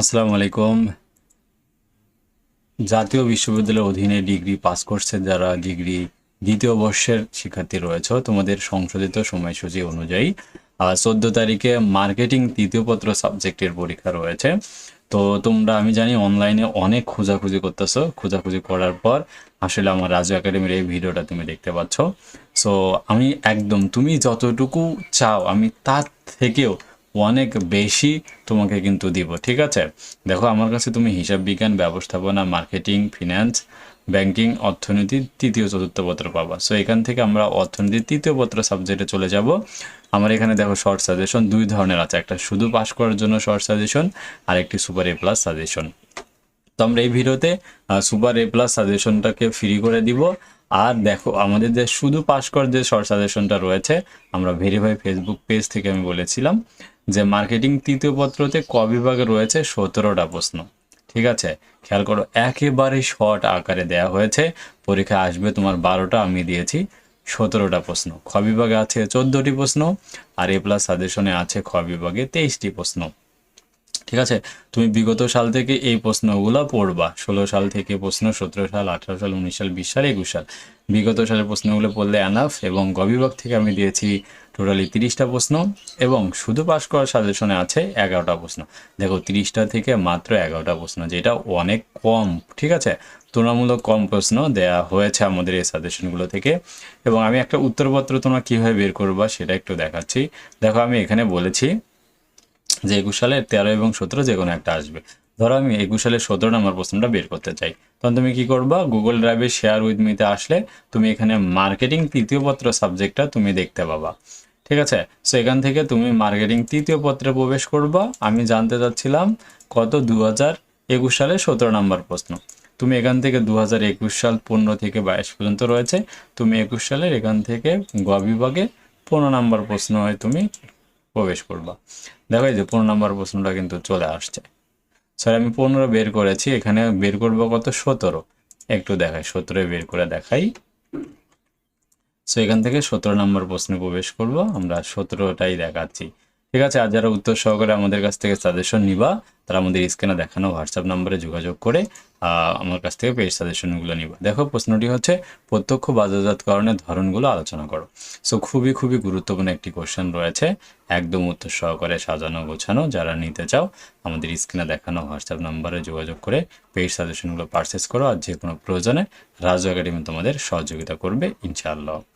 আসসালামু আলাইকুম। জাতীয় বিশ্ববিদ্যালয়ের অধীনে ডিগ্রি পাস করছে যারা ডিগ্রি দ্বিতীয় বর্ষের শিক্ষার্থী রয়েছে, তোমাদের সংশোধিত সময়সূচি অনুযায়ী চোদ্দ তারিখে মার্কেটিং তৃতীয় পত্র সাবজেক্টের পরীক্ষা রয়েছে। তো তোমরা, আমি জানি অনলাইনে অনেক খোঁজাখুঁজি করতেছো। খোঁজাখুঁজি করার পর আসলে আমার রাজু একাডেমির এই ভিডিওটা তুমি দেখতে পাচ্ছ। সো আমি একদম, তুমি যতটুকু চাও, আমি তার থেকেও অনেক বেশি তোমাকে কিন্তু দিব, ঠিক আছে? দেখো, আমার কাছে তুমি হিসাব বিজ্ঞান, ব্যবস্থাপনা, মার্কেটিং ফিনান্স ব্যাংকিং, অর্থনীতি, তৃতীয়, চতুর্থ পত্র পাবা। সো এখান থেকে আমরা অর্থনীতি, তৃতীয় পত্র সাবজেক্টে চলে যাব। আমার এখানে দেখো শর্ট সাজেশন দুই ধরনের আছে। একটা শুধু পাস করার জন্য শর্ট সাজেশন আর একটি সুপার এ প্লাস সাজেশন তো আমরা এই ভিডিওতে সুপার এ প্লাস সাজেশনটাকে ফ্রি করে দিব। আর দেখো, আমাদের যে শুধু পাস করার যে শর্ট সাজেশনটা রয়েছে, আমরা ভেরিফাই ফেসবুক পেজ থেকে আমি বলেছিলাম। যে মার্কেটিং তৃতীয় পত্রতে ক বিভাগে রয়েছে সতেরোটা প্রশ্ন। ঠিক আছে? খেয়াল করো একেবারে শর্ট আকারে দেয়া হয়েছে। পরীক্ষা আসবে তোমার বারোটা, আমি দিয়েছি সতেরোটা প্রশ্ন। খ বিভাগে আছে চোদ্দোটি প্রশ্ন আর এ প্লাস সাজেশনে আছে খ বিভাগে তেইশটি প্রশ্ন। ঠিক আছে? তুমি বিগত সাল থেকে এই প্রশ্নগুলো পড়বা। ষোলো সাল থেকে প্রশ্ন, সতেরো সাল, আঠারো সাল, উনিশ সাল, বিশ সাল, একুশ সাল। বিগত সালের প্রশ্নগুলো পড়লে অ্যানাফ এবং গবিভাগ থেকে আমি দিয়েছি টোটালি তিরিশটা প্রশ্ন এবং শুধু পাস করার সাজেশনে আছে এগারোটা প্রশ্ন। দেখো, তিরিশটা থেকে মাত্র এগারোটা প্রশ্ন, যেটা অনেক কম, ঠিক আছে? তুলনামূলক কম প্রশ্ন দেয়া হয়েছে আমাদের এই সাজেশনগুলো থেকে। এবং আমি একটা উত্তরপত্র তোমরা কীভাবে বের করবা সেটা একটু দেখাচ্ছি। দেখো, আমি এখানে বলেছি যে একুশ সালের তেরো এবং সতেরো যে কোনো একটা আসবে। ধরো, আমি একুশ সালের সতেরো নম্বর প্রশ্নটা বের করতে চাই। তখন তুমি কি করবা? গুগল ড্রাইভে শেয়ার উইথ মিতে আসলে তুমি এখানে মার্কেটিং তৃতীয় পত্র সাবজেক্টটা তুমি দেখতে পাবা। ঠিক আছে? সো এখান থেকে তুমি মার্কেটিং তৃতীয় পত্রে প্রবেশ করবা। আমি জানতে চাচ্ছিলাম কত? দু একুশ সালের সতেরো নম্বর প্রশ্ন। তুমি এখান থেকে দু সাল পনেরো থেকে বাইশ পর্যন্ত রয়েছে। তুমি একুশ সালের এখান থেকে গ বিভাগে পনেরো নম্বর প্রশ্ন হয় তুমি প্রবেশ করবা। দেখো যে পনেরো নম্বর প্রশ্নটা কিন্তু চলে আসছে। স্যার আমি পনেরো বের করেছি। এখানে বের করব কত? সতেরো। একটু দেখাই সতেরো বের করে দেখাই। সো এখান থেকে সতেরো নম্বর প্রশ্নে প্রবেশ করব। আমরা সতেরোটাই দেখাচ্ছি। ঠিক আছে, আর যারা উত্তর সহকারে আমাদের কাছ থেকে সাজেশন নিবা, তারা আমাদের স্ক্রিনে দেখানো হোয়াটসঅ্যাপ নম্বরে যোগাযোগ করে আমার কাছ থেকে পেজ সাজেশনগুলো নিবা। দেখো, প্রশ্নটি হচ্ছে, প্রত্যক্ষ বাজারজাতকরণের ধরনগুলো আলোচনা করো। সো খুবই খুবই গুরুত্বপূর্ণ একটি কোশ্চেন রয়েছে। একদম উত্তর সহকারে সাজানো, গোছানো, যারা নিতে চাও, আমাদের স্ক্রিনে দেখানো হোয়াটসঅ্যাপ নম্বরে যোগাযোগ করে পেজ সাজেশনগুলো পারচেস করো। আর যে কোনো প্রয়োজনে রাজু একাডেমি তোমাদের সহযোগিতা করবে, ইনশাআল্লাহ।